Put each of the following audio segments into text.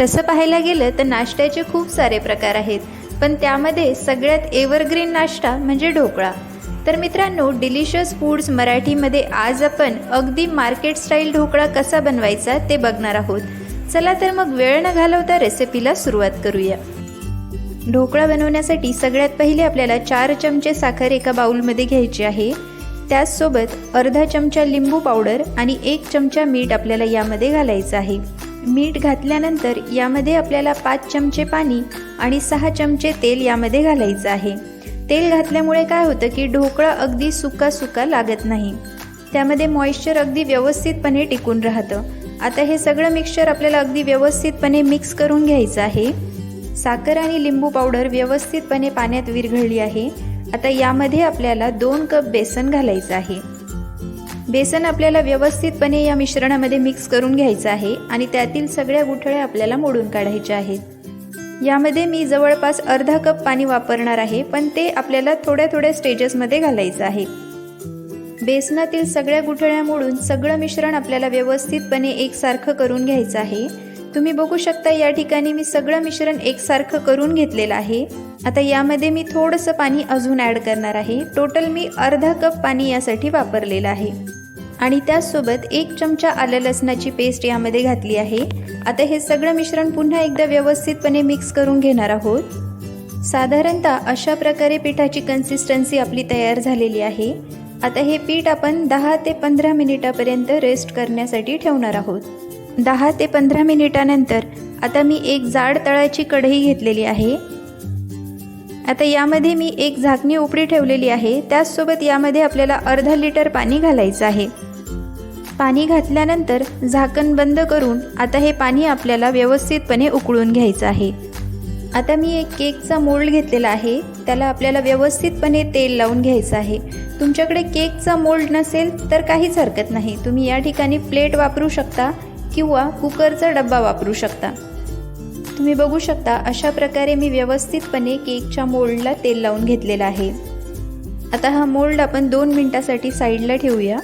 तसं पाहायला गेलं तर नाश्त्याचे खूप सारे प्रकार आहेत. पण त्यामध्ये सगळ्यात एव्हरग्रीन नाश्ता म्हणजे ढोकळा. तर मित्रांनो डिलिशियस फूड्स मराठीमध्ये आज आपण अगदी मार्केट स्टाईल ढोकळा कसा बनवायचा ते बघणार आहोत. चला तर मग वेळ न घालवता रेसिपीला सुरुवात करूया. ढोकळा बनवण्यासाठी सगळ्यात पहिले आपल्याला चार चमचे साखर एका बाउलमध्ये घ्यायची आहे. त्याचसोबत अर्धा चमचा लिंबू पावडर आणि एक चमचा मीठ आपल्याला यामध्ये घालायचं आहे. मीठ घातल्यानंतर यामध्ये आपल्याला पाच चमचे पाणी आणि सहा चमचे तेल यामध्ये घालायचं आहे. तेल घातल्यामुळे काय होतं की ढोकळा अगदी सुका सुका लागत नाही. त्यामध्ये मॉइश्चर अगदी व्यवस्थितपणे टिकून राहतं. आता हे सगळं मिक्सचर आपल्याला अगदी व्यवस्थितपणे मिक्स करून घ्यायचं आहे. साखर आणि लिंबू पावडर व्यवस्थितपणे पाण्यात विरघळली आहे. आता यामध्ये आपल्याला दोन कप बेसन घालायचं आहे. बेसन आपल्याला व्यवस्थितपणे या मिश्रणामध्ये मिक्स करून घ्यायचं आहे आणि त्यातील सगळ्या गुठळ्या आपल्याला मोडून काढायच्या आहेत. यामध्ये मी जवळपास अर्धा कप पाणी वापरणार आहे पण ते आपल्याला थोड्या थोड्या स्टेजेसमध्ये घालायचं आहे. बेसनातील सगळ्या गुठळ्या मोडून सगळं मिश्रण आपल्याला व्यवस्थितपणे एकसारखं करून घ्यायचं आहे. तुम्ही बघू शकता या ठिकाणी मी सगळं मिश्रण एकसारखं करून घेतलेलं आहे. आता यामध्ये मी थोडंसं पाणी अजून ॲड करणार आहे. टोटल मी अर्धा कप पाणी यासाठी वापरलेलं आहे. आणि त्याचसोबत एक चमचा आलं लसणाची पेस्ट यामध्ये घातली आहे. आता हे सगळं मिश्रण पुन्हा एकदा व्यवस्थितपणे मिक्स करून घेणार आहोत. साधारणतः अशा प्रकारे पिठाची कन्सिस्टन्सी आपली तयार झालेली आहे. आता हे पीठ आपण दहा ते पंधरा मिनिटापर्यंत रेस्ट करण्यासाठी ठेवणार आहोत. दहा ते पंधरा मिनिटानंतर आता मी एक जाड तळाची कढई घेतलेली आहे. आता यामध्ये मी एक झाकणी उपडी ठेवलेली आहे. त्याचसोबत यामध्ये आपल्याला अर्धा लिटर पाणी घालायचं आहे. पाणी घातल्यानंतर झाकण बंद करून आता हे पाणी आपल्याला व्यवस्थितपणे उकळून घ्यायचं आहे. आता मी एक केकचा मोल्ड घेतलेला आहे. त्याला आपल्याला व्यवस्थितपणे तेल लावून घ्यायचं आहे. तुमच्याकडे केकचा मोल्ड नसेल तर काहीच हरकत नाही. तुम्ही या ठिकाणी प्लेट वापरू शकता किंवा कुकरचा डब्बा वापरू शकता. तुम्ही बघू शकता अशा प्रकारे मी व्यवस्थितपणे केकच्या मोल्डला तेल लावून घेतलेलं आहे. आता हा मोल्ड आपण दोन मिनटासाठी साईडला ठेवूया.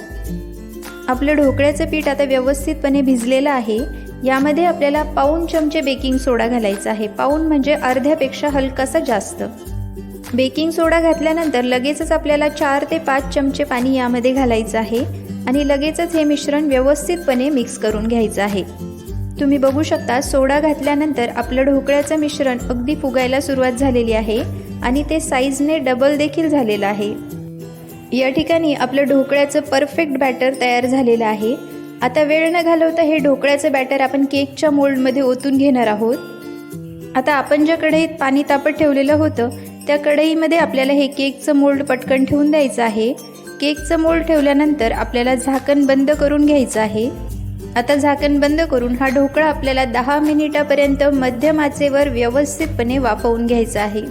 आपलं ढोकळ्याचं पीठ आता व्यवस्थितपणे भिजलेलं आहे. यामध्ये आपल्याला पाऊन चमचे बेकिंग सोडा घालायचा आहे. पाऊन म्हणजे अर्ध्यापेक्षा हलकासा जास्त. बेकिंग सोडा घातल्यानंतर लगेचच आपल्याला चार ते पाच चमचे पाणी यामध्ये घालायचं आहे आणि लगेचच हे मिश्रण व्यवस्थितपणे मिक्स करून घ्यायचं आहे. तुम्ही बघू शकता सोडा घातल्यानंतर आपलं ढोकळ्याचं मिश्रण अगदी फुगायला सुरुवात झालेली आहे आणि ते साईजने डबल देखील झालेलं आहे. या ठिकाणी आपलं ढोकळ्याचं परफेक्ट बॅटर तयार झालेलं आहे. आता वेळ न घालवता हे ढोकळ्याचं बॅटर आपण केकच्या मोल्डमध्ये ओतून घेणार आहोत. आता आपण ज्या कढईत पाणी तापत ठेवलेलं होतं त्या कढईमध्ये आपल्याला हे केकचं मोल्ड पटकन ठेवून द्यायचं आहे. केकचं मोल्ड ठेवल्यानंतर आपल्याला झाकण बंद करून घ्यायचं आहे. आता झाकण बंद करून हा ढोकळा आपल्याला दहा मिनिटापर्यंत मध्यम आचेवर व्यवस्थितपणे वाफवून घ्यायचा आहे.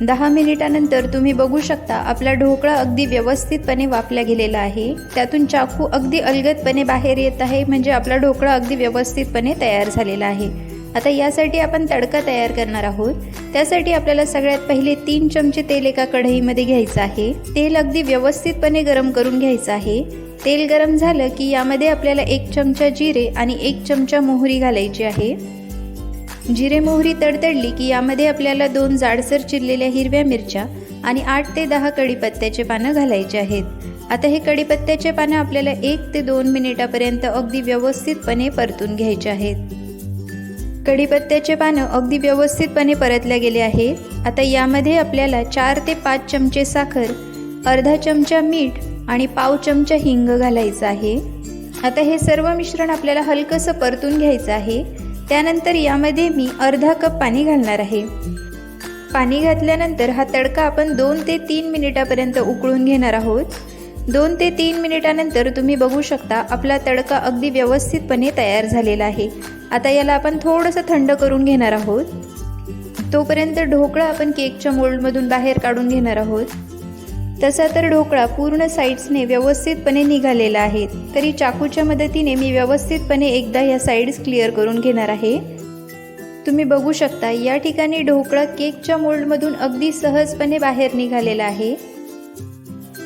दहा मिनिटानंतर तुम्ही बघू शकता आपला ढोकळा अगदी व्यवस्थितपणे वापल्या गेलेला आहे. त्यातून चाकू अगदी अलगदपणे बाहेर येत आहे म्हणजे आपला ढोकळा अगदी व्यवस्थितपणे तयार झालेला आहे. आता यासाठी आपण तडका तयार करणार आहोत. त्यासाठी आपल्याला सगळ्यात पहिले तीन चमचे तेल एका कढईमध्ये घ्यायचं आहे. तेल अगदी व्यवस्थितपणे गरम करून घ्यायचं आहे. तेल गरम झालं की यामध्ये आपल्याला एक चमचा जिरे आणि एक चमचा मोहरी घालायची आहे. जिरे मोहरी तडतडली की यामध्ये आपल्याला दोन जाडसर चिरलेल्या हिरव्या मिरच्या आणि आठ ते दहा कढीपत्त्याचे पानं घालायचे आहेत. आता हे कढीपत्त्याचे पानं आपल्याला एक ते दोन मिनिटापर्यंत अगदी व्यवस्थितपणे परतून घ्यायचे आहेत. कढीपत्त्याचे पानं अगदी व्यवस्थितपणे परतल्या गेले आहेत आता यामध्ये आपल्याला चार ते पाच चमचे साखर अर्धा चमचा मीठ आणि पाव चमचा हिंग घालायचं आहे. आता हे सर्व मिश्रण आपल्याला हलकंसं परतून घ्यायचं आहे. त्यानंतर यामध्ये मी अर्धा कप पाणी घालणार आहे. पाणी घातल्यानंतर हा तडका आपण दोन ते तीन मिनिटापर्यंत उकळून घेणार आहोत. दोन ते तीन मिनिटानंतर तुम्ही बघू शकता आपला तडका अगदी व्यवस्थितपणे तयार झालेला आहे. आता याला आपण थोडंसं थंड करून घेणार आहोत. तोपर्यंत ढोकळा आपण केकच्या मोल्डमधून बाहेर काढून घेणार आहोत. तसा तर ढोकळा पूर्ण साईड्सने व्यवस्थितपणे निघालेला आहे. तरी चाकूच्या मदतीने मी व्यवस्थितपणे एकदा या साईड्स क्लिअर करून घेणार आहे. तुम्ही बघू शकता या ठिकाणी ढोकळा केकच्या मोल्डमधून अगदी सहजपणे बाहेर निघालेला आहे.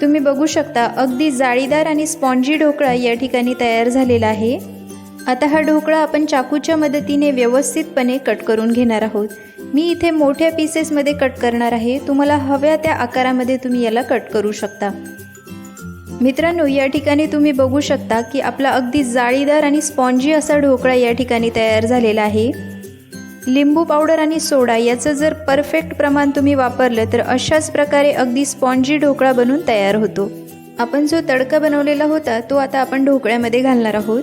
तुम्ही बघू शकता अगदी जाळीदार आणि स्पॉन्जी ढोकळा या ठिकाणी तयार झालेला आहे. आता हा ढोकळा आपण चाकूच्या मदतीने व्यवस्थितपणे कट करून घेणार आहोत. मी इथे मोठ्या पीसेसमध्ये कट करणार आहे. तुम्हाला हव्या त्या आकारामध्ये तुम्ही याला कट करू शकता. मित्रांनो या ठिकाणी तुम्ही बघू शकता की आपला अगदी जाळीदार आणि स्पॉन्जी असा ढोकळा या ठिकाणी तयार झालेला आहे. लिंबू पावडर आणि सोडा याचं जर परफेक्ट प्रमाण तुम्ही वापरलं तर अशाच प्रकारे अगदी स्पॉन्जी ढोकळा बनून तयार होतो. आपण जो तडका बनवलेला होता तो आता आपण ढोकळ्यामध्ये घालणार आहोत.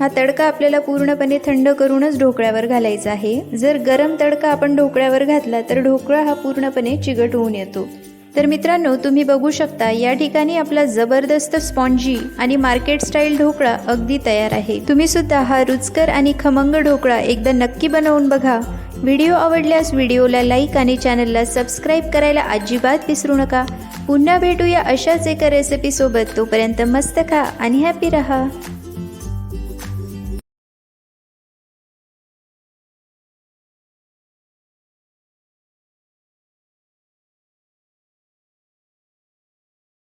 हा तडका आपल्याला पूर्णपणे थंड करूनच ढोकळ्यावर घालायचा आहे. जर गरम तडका आपण ढोकळ्यावर घातला तर ढोकळा हा पूर्णपणे चिकट होऊन येतो. तर मित्रांनो तुम्ही बघू शकता या ठिकाणी आपला जबरदस्त स्पॉन्जी आणि मार्केट स्टाईल ढोकळा अगदी तयार आहे. तुम्ही सुद्धा हा रुचकर आणि खमंग ढोकळा एकदा नक्की बनवून बघा. व्हिडिओ आवडल्यास व्हिडिओला लाईक आणि चॅनलला सबस्क्राईब करायला अजिबात विसरू नका. पुन्हा भेटूया अशाच एका रेसिपीसोबत तोपर्यंत मस्त खा आणि हॅपी रहा.